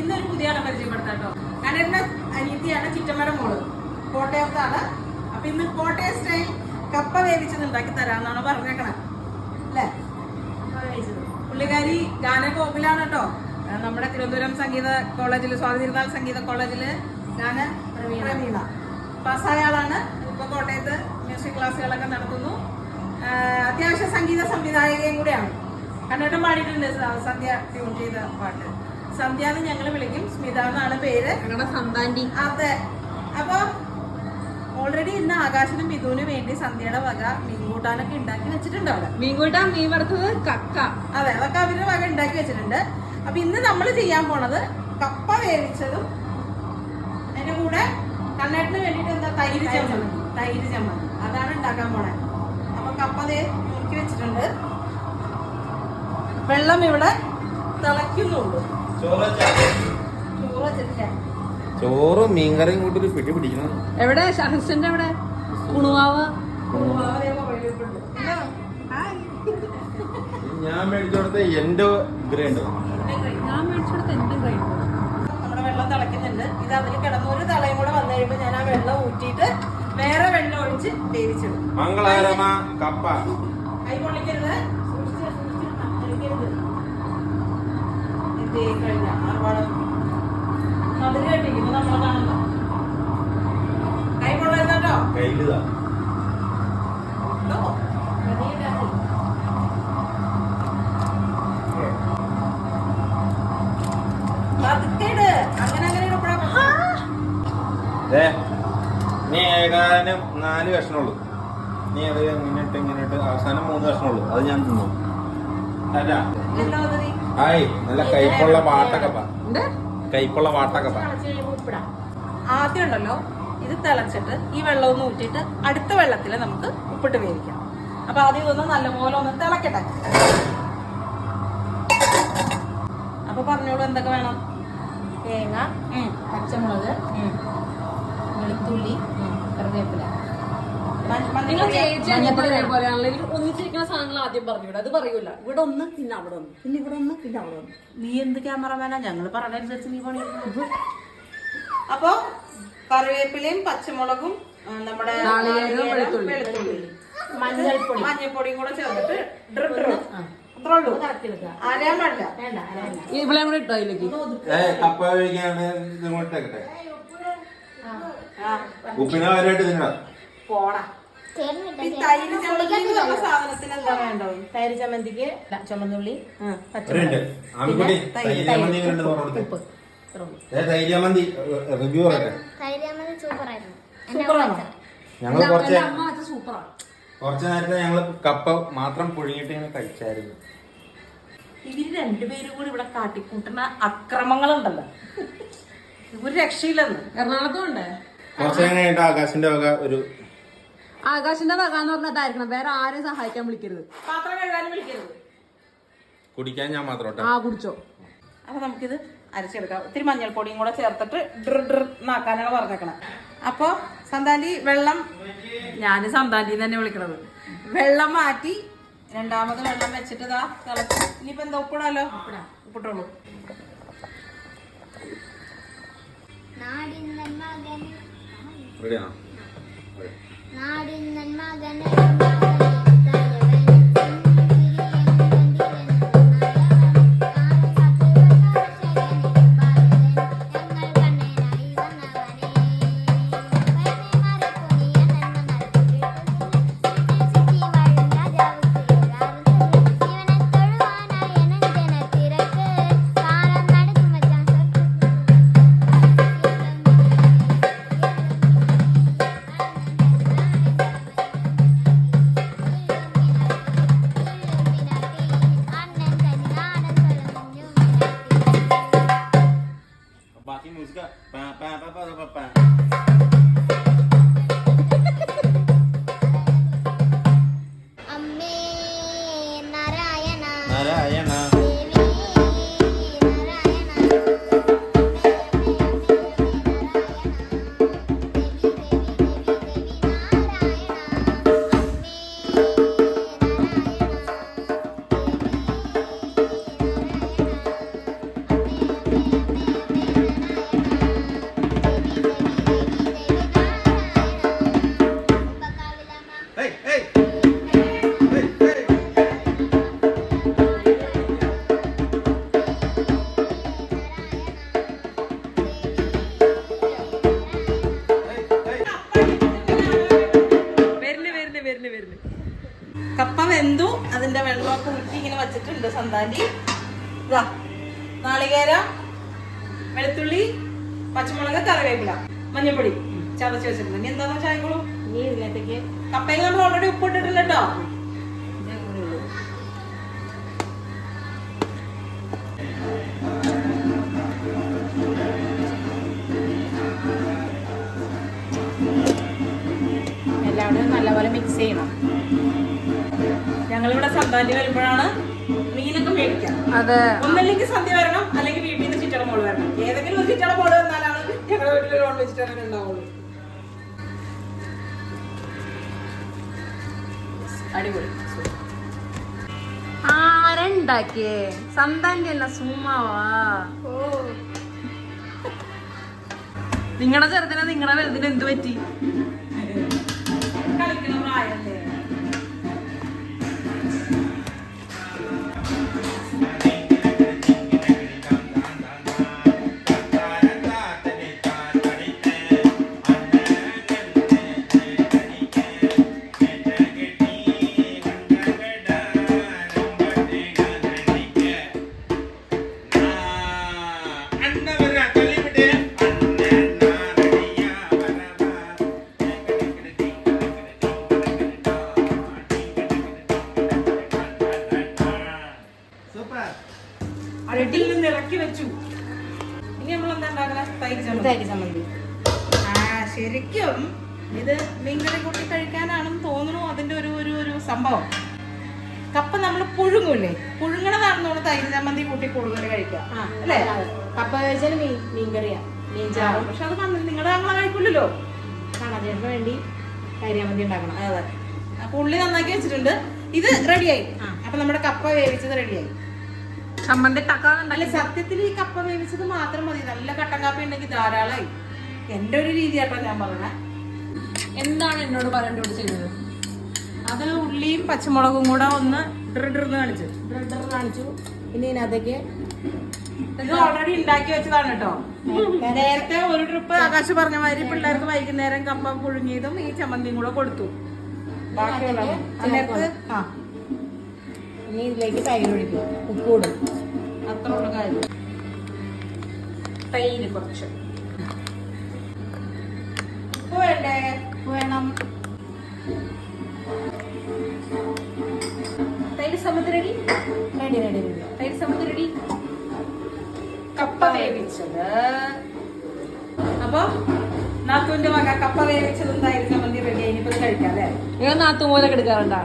ഇന്നൊരു പുതിയ ആളെ പരിചയപ്പെടുത്താം കേട്ടോ. കനലിന്റെ അനിയത്തിയാണ് ചിറ്റമ്മയുടെ മോൾ. കോട്ടയത്താണ്. അപ്പൊ ഇന്ന് കോട്ടയം സ്റ്റൈൽ കപ്പ വേവിച്ചത് ഉണ്ടാക്കി തരാന്നാണോ പറഞ്ഞേക്കണേ. അല്ലേ? പുള്ളിക്കാരി ഗാനകോകിലാണ് കേട്ടോ. നമ്മുടെ തിരുവനന്തപുരം സംഗീത കോളേജിൽ സ്വാതി തിരുനാൾ സംഗീത കോളേജിൽ ഗാന പ്രവീണ. പാസ്സായ ആളാണ്. ഇപ്പൊ കോട്ടയത്ത് മ്യൂസിക് ക്ലാസ്സുകളൊക്കെ നടത്തുന്നു. അത്യാവശ്യ സംഗീത സംവിധായകയും കൂടെയാണ്. കണ്ടിട്ടും പാടിയിട്ടുണ്ട്. സന്ധ്യ ട്യൂൺ ചെയ്ത പാട്ട്. സന്ധ്യ എന്ന് ഞങ്ങൾ വിളിക്കും. സ്മിത എന്നാണ് പേര് സന്താന്റി അതെ. അപ്പൊ ഓൾറെഡി ഇന്ന് ആകാശനും മിഥുവിനും വേണ്ടി സന്ധ്യയുടെ വക മീൻകൂട്ടാനൊക്കെ ഉണ്ടാക്കി വെച്ചിട്ടുണ്ട് അവിടെ. മീൻകൂട്ടാൻ മീൻ വറുത്തത് കക്ക. അതെ അതൊക്കെ അവരുടെ വക ഉണ്ടാക്കി വെച്ചിട്ടുണ്ട്. അപ്പൊ ഇന്ന് നമ്മൾ ചെയ്യാൻ പോണത് കപ്പ വേവിച്ചതും അതിന്റെ കൂടെ കണ്ണേട്ടിന് വേണ്ടിട്ട് എന്താ? തൈര് ചമ്മന്തി. തൈര് ചമ്മന്തി. അതാണ് ഉണ്ടാക്കാൻ പോണേ. അപ്പൊ കപ്പ ദേ നോക്കി വെച്ചിട്ടുണ്ട്. വെള്ളം ഇവിടെ തിളയ്ക്കുന്നുള്ളൂ ചോറ് മീൻകറിയും കൂട്ടി ഒരു പിടി പിടിക്കണം എവിടെ? അസിസ്റ്റന്റ് എവിടെ? കുണുവാവ്. ഞാൻ മേടിച്ചു കൊടുത്ത എന്റെ ഗ്രൈൻഡർ. ഞാൻ മേടിച്ചെടുത്ത് എന്റെ കയ്യിൽ നമ്മുടെ വെള്ളം തിളയ്ക്കുന്നുണ്ട്. ഇത് അതിൽ കിടന്ന് ഒരു തളയും കൂടെ വന്നു കഴിയുമ്പോൾ ഞാൻ ആ വെള്ളം ഊറ്റിയിട്ട് വേറെ വെള്ളം ഒഴിച്ച് വേവിച്ചിടും. മംഗളകരമാ കപ്പ. കൈ പൊള്ളിക്കരുത്. കഴിഞ്ഞ നമ്മളെ കാണുന്നു കൈ കയ്യിലിതാ നീ ഏകാനും നാല് കഷ്ണമുള്ളൂ. നീ അത് ഇങ്ങനെ ഇട്ട് ഇങ്ങനെ ഇട്ട് അവസാനം മൂന്ന് കഷ്ണമുള്ളൂ. അത് ഞാൻ തിന്നു. അല്ല. ഹായ് നല്ല കൈപ്പുള്ള പാട്ടൊക്കെ കൈപ്പുള്ള പാട്ടൊക്കെ ആദ്യം ഉണ്ടല്ലോ ഇത് തിളച്ചിട്ട് ഈ വെള്ളം ഒന്ന് ഊറ്റിയിട്ട് അടുത്ത വെള്ളത്തിൽ നമുക്ക് ഉപ്പിട്ട് വേവിക്കാം. അപ്പൊ ആദ്യം ഇതൊന്ന് നല്ലപോലെ ഒന്ന് തിളക്കട്ടെ. അപ്പൊ പറഞ്ഞോളൂ എന്തൊക്കെ വേണം? തേങ്ങ ഉം, പച്ചമുളക്. വെളുത്തുള്ളി കറിവേപ്പില. നിങ്ങൾ. ചേച്ചി. പോലെയാണല്ലോ ഒന്നിച്ചിരിക്കുന്ന സാധനങ്ങൾ ആദ്യം പറഞ്ഞൂടെ അത് പറയൂല. ഇവിടെ ഒന്ന് പിന്നെ അവിടെ ഒന്ന്. പിന്നെ ഇവിടെ ഒന്ന് പിന്നെ അവിടെ ഒന്ന്. നീ എന്ത് ക്യാമറമാനാ? ഞങ്ങൾ പറഞ്ഞനുസരിച്ച് നീ പണി അപ്പൊ കറിവേപ്പിലയും പച്ചമുളകും നമ്മുടെ വെളുത്തുള്ളി. മഞ്ഞൾപ്പൊടി. മഞ്ഞപ്പൊടിയും കൂടെ ചേർത്തിട്ട്. ഇവിടെ കൂടെ ഇട്ടോ അതിലേക്ക് കപ്പ കഴിക്കാണ് ഉപ്പിനെ വരായിട്ട് തിന്നണം പോടാ. ഈ തൈര് ചമ്മന്തി എന്നുള്ള സാധനത്തിന് എന്താ വേണ്ടത്? തൈര് ചമ്മന്തിക്ക് ചുമന്നുള്ളി ആമിക്കുട്ടി തൈര്, തൈര് ചമ്മന്തി തൈര് ചമ്മന്തി റിവ്യൂ കൈരാമത് സൂപ്പറായിരുന്നു. ഞങ്ങൾ കുറച്ച് അമ്മ അത് സൂപ്പറാണ്. കുറച്ച് നേരത്തെ ഞങ്ങൾ കപ്പ മാത്രം പുഴുങ്ങിട്ട് ഇങ്ങനെ കഴിച്ചായിരുന്നു. ഇവർ രണ്ടുപേരും കൂടി ഇവിടെ കാട്ടിക്കൂട്ടുന്ന അക്രമങ്ങളുണ്ടല്ലോ. ഒരു രക്ഷയില്ലെന്ന്. എറണാകുളത്തും ഉണ്ട്. കുറച്ച് നേരം കഴിഞ്ഞിട്ട് ആകാശിന്റെ വക ഒരു ആകാശിന്റെ വക എന്ന് പറഞ്ഞാൽ വേറെ ആരെയും സഹായിക്കാൻ വിളിക്കരുത്. പാത്രം കഴുകാനും വിളിക്കരുത്. കുടിക്കാൻ ഞാൻ മാത്രം ആ കുടിച്ചോ. അപ്പൊ നമുക്കിത് അരച്ചെടുക്കാം. ഒത്തിരി മഞ്ഞൾപ്പൊടിയും കൂടെ ചേർത്തിട്ട് ഡ്രി ഡ്ര എന്നാക്കാനാണ് പറഞ്ഞേക്കണം. അപ്പൊ സന്താന്റി വെള്ളം ഞാൻ സന്താന്റി തന്നെ വിളിക്കണത്. വെള്ളം മാറ്റി രണ്ടാമത് വെള്ളം വെച്ചിട്ട് ഇതാ തിളച്ച് ഇനിയിപ്പോ എന്താ ഉപ്പിടാലോ? ഉപ്പിട്ടോളൂ. റെഡിയാണോ? നാടിൻ മകന് Narayana. ഇട്ടിട്ടുണ്ട് സന്താലി ഇതാ നാളികേര വെളുത്തുള്ളി പച്ചമുളക് കറിവേപ്പില മഞ്ഞപ്പൊടി. ചതച്ച് വെച്ചിട്ടുണ്ട്. ഇനി എന്താന്ന് ചായക്കുള്ളൂ കപ്പയിൽ നമ്മൾ ഓൾറെഡി ഉപ്പ് ഇട്ടിട്ടില്ല കേട്ടോ എല്ലാവരും നല്ലപോലെ മിക്സ് ചെയ്യണം. ഞങ്ങളിവിടെ സന്താന്തി വരുമ്പോഴാണ് മീനൊക്കെ മേടിക്കാം ഒന്നല്ലെങ്കിൽ സന്ധ്യ വരണം അല്ലെങ്കിൽ വീട്ടിൽ നിന്ന് ചിറ്റട മോൾ വരണം. ഏതെങ്കിലും ഒരു ചിറ്റട മോൾ വന്നാലാണ് ഞങ്ങളുടെ വീട്ടിൽ നോൺ വെജിറ്റേറിയൻ ഉണ്ടാവുള്ളൂ. അടിപൊളി. ആരുണ്ടാക്കിയേ സന്താന്റെ അല്ല സുമ്മാവാ നിങ്ങളുടെ ചെറുതിനെ നിങ്ങളുടെ വലുതിന് എന്ത് പറ്റി? Hi, I'm there. തൈര് ചമ്മന്തി. ആ ശരിക്കും ഇത് മീൻകറി കൂട്ടി കഴിക്കാനാണെന്ന് തോന്നുന്നു അതിന്റെ ഒരു ഒരു ഒരു സംഭവം. കപ്പ നമ്മൾ പുഴുങ്ങൂലേ? പുഴുങ്ങണതാണ് നമ്മൾ തൈര് ചമ്മന്തി കൂട്ടി കൂടുതൽ കഴിക്കാം. അല്ലേ? കപ്പ കഴിച്ചാൽ മീൻ മീൻകറിയാ മീൻ ചാറും. പക്ഷെ അത് നിങ്ങളുടെ അങ്ങനെ കഴിക്കില്ലല്ലോ വേണ്ടി തൈര് ചമ്മന്തി ഉണ്ടാക്കണം. അതെ. അപ്പൊ ഉള്ളി നന്നാക്കി വെച്ചിട്ടുണ്ട്. ഇത് റെഡിയായി അപ്പൊ നമ്മുടെ കപ്പ വേവിച്ചത് റെഡിയായി ചമ്മന്തി അല്ല സത്യത്തിൽ ഈ കപ്പ വേവിച്ചത് മാത്രം മതി. നല്ല കട്ടൻ കാപ്പി ഉണ്ടെങ്കിൽ ധാരാളമായി. എന്റെ ഒരു രീതിയാട്ടോ ഞാൻ പറഞ്ഞ. എന്താണ് എന്നോട് പറയേണ്ടത് ചെയ്തത്? അത് ഉള്ളിയും പച്ചമുളകും കൂടെ ഒന്ന് ഡ്രിഡ്രിന്ന് കാണിച്ചു. ബ്രെഡർ കാണിച്ചു. പിന്നെ ഇതിനകത്തേക്ക് ഇത് ഓൾറെഡി ഉണ്ടാക്കി വെച്ചതാണ് കേട്ടോ. നേരത്തെ ഒരു ട്രിപ്പ് ആകാശ് പറഞ്ഞ മാതിരി പിള്ളേർക്ക് വൈകുന്നേരം കപ്പ പുഴുങ്ങിയതും ഈ ചമ്മന്തിയും കൂടെ കൊടുത്തു. ബാക്കിയുള്ള ഇനി ഇതിലേക്ക് തൈര് ഒഴിക്കും. ഉപ്പൂടും അത്ര ഉള്ള കാര്യം. തൈര് കുറച്ച്. ഉപ്പ് വേണ്ടേ ഉപ്പ് വേണം. തൈര് സമുദ്ര റെഡി? റെഡി റെഡി തൈര് സമുദ്ര റെഡി? കപ്പ വേവിച്ചത്. അപ്പൊ നാത്തുവിന്റെ മക കപ്പ വേവിച്ചത് എന്തായിരുന്നു മന്തി റെഡി ഇനിയിപ്പോ കഴിക്കാം അല്ലേ? നാത്തു നാത്തുമൂലൊക്കെ എടുക്കാറുണ്ടാ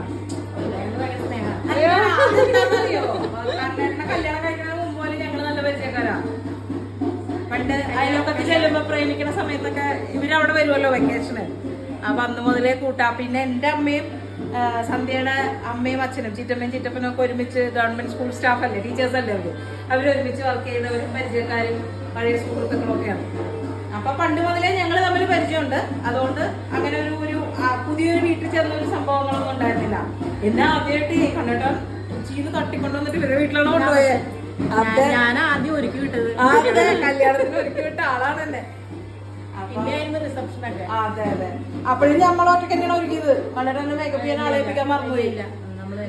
കണ്ണേട്ടനെ കല്യാണം നല്ല പരിചയക്കാരാ. സമയത്തൊക്കെ ഇവരവിടെ വരുമല്ലോ വെക്കേഷന് അപ്പൊ അന്ന് മുതലേ കൂട്ടാ. പിന്നെ എന്റെ അമ്മയും സന്ധ്യയുടെ അമ്മയും അച്ഛനും ചിറ്റമ്മയും ചിറ്റപ്പനും ഒക്കെ ഒരുമിച്ച് ഗവൺമെന്റ് സ്കൂൾ സ്റ്റാഫ് അല്ലേ ടീച്ചേഴ്സ് അല്ലേ അവർ? അവരൊരുമിച്ച് വർക്ക് ചെയ്യുന്നവരും പരിചയക്കാരും പഴയ സുഹൃത്തുക്കളും ഒക്കെയാണ് അപ്പൊ പണ്ട് മുതലേ ഞങ്ങൾ തമ്മിൽ പരിചയമുണ്ട്. അതുകൊണ്ട് അങ്ങനെ ഒരു പുതിയൊരു വീട്ടിൽ ചെന്ന ഒരു സംഭവങ്ങളൊന്നും ഉണ്ടായിരുന്നില്ല. എന്നാ ആദ്യമായിട്ട് കണ്ടോ കണ്ടിട്ടോ? ചീന്ന് തട്ടിക്കൊണ്ടുവന്നിട്ട് വേറെ വീട്ടിലാണോ കൊണ്ടുപോയത് ഞാൻ ആദ്യം ഒരുക്കി വിട്ടത്. കല്യാണത്തിന് ഒരുക്കി വിട്ട ആളാണ് എന്നെ. അതെ അതെ. അപ്പോഴും നമ്മൾ തന്നെയാണ് ഒരുക്കിയത്? വളരെ തന്നെ മേക്കപ്പ് ചെയ്യാൻ ആളേപ്പിക്കാൻ മറന്നുപോയില്ല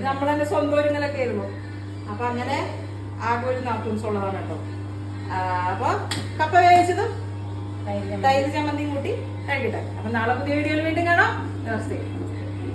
നമ്മൾ തന്നെ. സ്വന്തം ഒരുങ്ങലൊക്കെ ആയിരുന്നു. അപ്പൊ അങ്ങനെ ആകെ ഒരു നാത്തൂൻസ് ഉള്ളതാണ് കേട്ടോ. അപ്പൊ കപ്പ വേവിച്ചതും തൈര് ചമ്മന്തിയും കൂട്ടി. കഴിക്കട്ടെ അപ്പൊ നാളെ പുതിയ വീഡിയോയിൽ വീണ്ടും കാണാം. നമസ്തേ.